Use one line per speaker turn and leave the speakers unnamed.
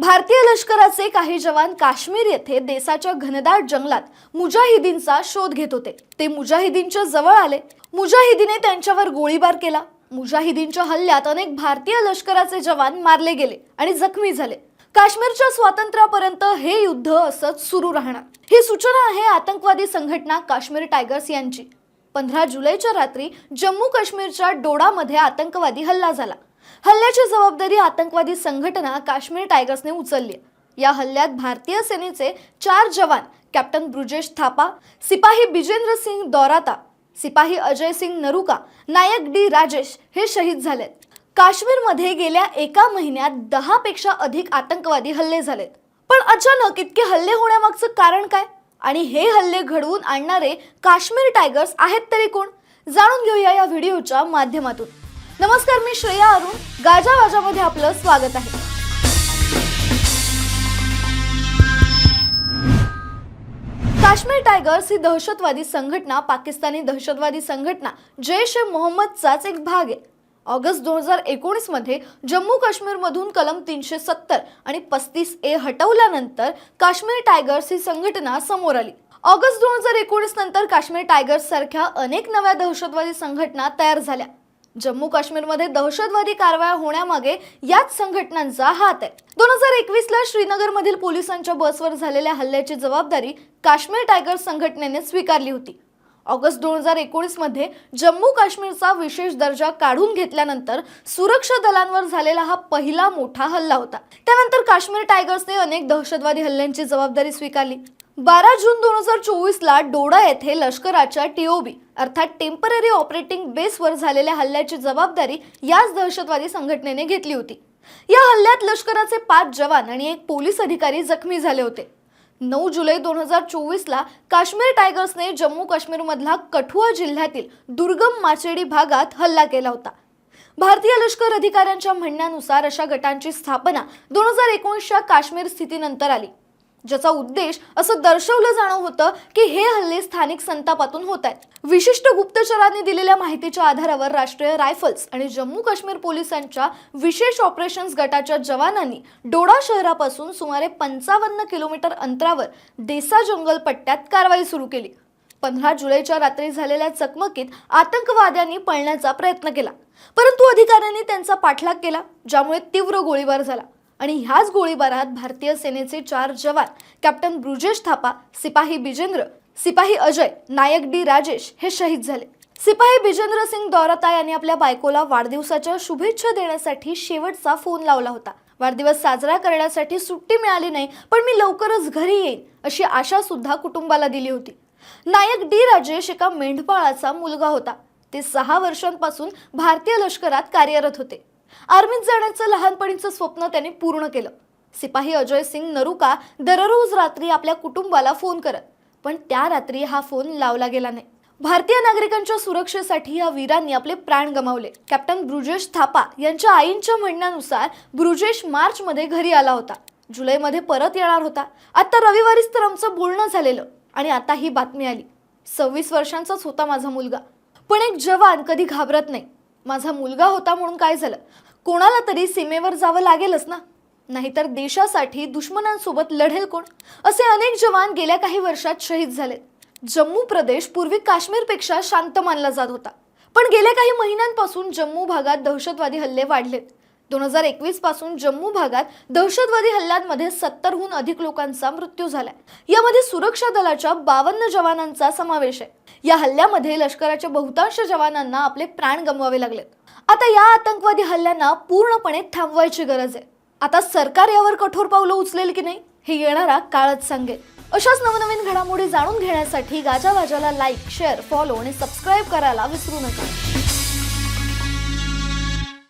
भारतीय लष्कराचे काही जवान काश्मीर येथे देशाच्या घनदाट जंगलात मुजाहिदीनचा शोध घेत होते. ते मुजाहिदीनच्या जवळ आले. मुजाहिदीने त्यांच्यावर गोळीबार केला. मुजाहिदीनच्या हल्ल्यात अनेक भारतीय लष्कराचे जवान मारले गेले आणि जखमी झाले. काश्मीरच्या स्वातंत्र्यापर्यंत हे युद्ध असंच सुरू राहणार. ही सूचना आहे आतंकवादी संघटना काश्मीर टायगर्स यांची. पंधरा जुलैच्या रात्री जम्मू काश्मीरच्या डोडामध्ये आतंकवादी हल्ला झाला. हल्ल्याची जबाबदारी आतंकवादी संघटना काश्मीर टायगर्सने उचलली या हल्ल्यात भारतीय सेनेचे चार जवान कॅप्टन ब्रुजेश थापा सिपाही बिजेंद्र सिंग दौराता सिपाही अजय सिंग नरुका नायक डी राजेश हे शहीद झालेत. काश्मीरमध्ये गेल्या एका महिन्यात दहा पेक्षा अधिक आतंकवादी हल्ले झालेत. पण अचानक इतके हल्ले होण्यामागचं कारण काय? आणि हे हल्ले घडवून आणणारे काश्मीर टायगर्स आहेत तरी कोण? जाणून घेऊया या व्हिडिओच्या माध्यमातून. नमस्कार मी श्रेया अरुण. गाजा वाजामध्ये आपलं स्वागत आहे. काश्मीर टायगर्स ही दहशतवादी संघटना पाकिस्तानी दहशतवादी संघटना जैश ए मोहम्मदचाच एक भाग आहे. ऑगस्ट दोन हजार एकोणीसमध्ये जम्मू काश्मीरमधून कलम तीनशे सत्तर आणि पस्तीस ए हटवल्यानंतर काश्मीर टायगर्स ही संघटना समोर आली. ऑगस्ट दोन हजार एकोणीस नंतर काश्मीर टायगर्स सारख्या अनेक नव्या दहशतवादी संघटना तयार झाल्या. जम्मू काश्मीरमध्ये दहशतवादी कारवाया होण्यामागे याच संघटनांचा हात आहे. दोन हजार एकवीसला श्रीनगरमधील पोलिसांच्या बसवर झालेल्या हल्ल्याची जबाबदारी काश्मीर टायगर्स संघटनेने स्वीकारली होती. ऑगस्ट दोन हजार एकोणीसमध्ये जम्मू काश्मीरचा विशेष दर्जा काढून घेतल्यानंतर सुरक्षा दलांवर झालेला हा पहिला मोठा हल्ला होता. त्यानंतर काश्मीर टायगर्सने अनेक दहशतवादी हल्ल्यांची जबाबदारी स्वीकारली. बारा जून दोन हजार चोवीसला डोडा येथे लष्कराच्या टीओबी अर्थात टेंपररी ऑपरेटिंग बेसवर झालेल्या हल्ल्याची जबाबदारी याच दहशतवादी संघटनेने घेतली होती. या हल्ल्यात लष्कराचे पाच जवान आणि एक पोलीस अधिकारी जखमी झाले होते. नऊ जुलै दोन हजार चोवीसला काश्मीर टायगर्सने जम्मू काश्मीरमधला कठुआ जिल्ह्यातील दुर्गम माचेडी भागात हल्ला केला होता. भारतीय लष्कर अधिकाऱ्यांच्या म्हणण्यानुसार अशा गटांची स्थापना दोन हजार एकोणीसच्या काश्मीर स्थितीनंतर आली. ज्याचा उद्देश असं दर्शवलं जाणं होतं की हे हल्ले स्थानिक संतापातून होत आहेत. विशिष्ट गुप्तचरांनी दिलेल्या माहितीच्या आधारावर राष्ट्रीय रायफल्स आणि जम्मू काश्मीर पोलिसांच्या विशेष ऑपरेशन्स गटाच्या जवानांनी डोडा शहरापासून सुमारे पंचावन्न किलोमीटर अंतरावर देसा जंगल पट्ट्यात कारवाई सुरू केली. पंधरा जुलैच्या रात्री झालेल्या चकमकीत आतंकवाद्यांनी पळण्याचा प्रयत्न केला. परंतु अधिकाऱ्यांनी त्यांचा पाठलाग केला ज्यामुळे तीव्र गोळीबार झाला. आणि ह्याच गोळीबारात भारतीय सेनेचे चार जवान कॅप्टन ब्रुजेश थापा सिपाही बिजेंद्र सिपाही अजय नायक डी राजेश हे शहीद झाले. सिपाही बिजेंद्र सिंग दौरता यांनी आपल्या बायकोला वाढदिवसाच्या शुभेच्छा देण्यासाठी शेवटचा फोन लावला होता. वाढदिवस साजरा करण्यासाठी सुट्टी मिळाली नाही पण मी लवकरच घरी येईन अशी आशा सुद्धा कुटुंबाला दिली होती. नायक डी राजेश एका मेंढपाळाचा मुलगा होता. ते सहा वर्षांपासून भारतीय लष्करात कार्यरत होते. आर्मीत जाण्याचं लहानपणीचं स्वप्न त्याने पूर्ण केलं. सिपाही अजय सिंग नरुका दररोज रात्री आपल्या कुटुंबाला फोन करत पण त्या रात्री हा फोन लावला गेला नाही. भारतीय नागरिकांच्या सुरक्षेसाठी या वीरांनी आपले प्राण गमावले. कॅप्टन ब्रुजेश थापा यांच्या आईंच्या म्हणण्यानुसार ब्रुजेश मार्चमध्ये घरी आला होता. जुलैमध्ये परत येणार होता. आता रविवारीच तर आमचं बोलणं झालेलं आणि आता ही बातमी आली. सव्वीस वर्षांचाच होता माझा मुलगा. पण एक जवान कधी घाबरत नाही. माझा मुलगा होता म्हणून काय झालं? कोणाला तरी सीमेवर जावं लागेलच ना? नाहीतर देशासाठी दुश्मनांसोबत लढेल कोण? असे अनेक जवान गेल्या काही वर्षात शहीद झालेत. जम्मू प्रदेश पूर्वी काश्मीरपेक्षा शांत मानला जात होता. पण गेल्या काही महिन्यांपासून जम्मू भागात दहशतवादी हल्ले वाढलेत. दोन हजार एकवीसपासून जम्मू भागात दहशतवादी हल्ल्यांमध्ये सत्तरहून अधिक लोकांचा मृत्यू झालाय. यामध्ये सुरक्षा दलाच्या बावन्न जवानांचा समावेश आहे. या हल्ल्यामध्ये लष्कराच्या बहुतांश जवानांना आपले प्राण गमवावे लागलेत आता या आतंकवादी हल्ल्यांना पूर्णपणे थांबवायची गरज आहे. आता सरकार यावर कठोर पावलं उचलेल की नाही हे येणारा काळच सांगेल. अशाच नवनवीन घडामोडी जाणून घेण्यासाठी गाजावाजाला लाईक शेअर फॉलो आणि सबस्क्राईब करायला विसरू नका.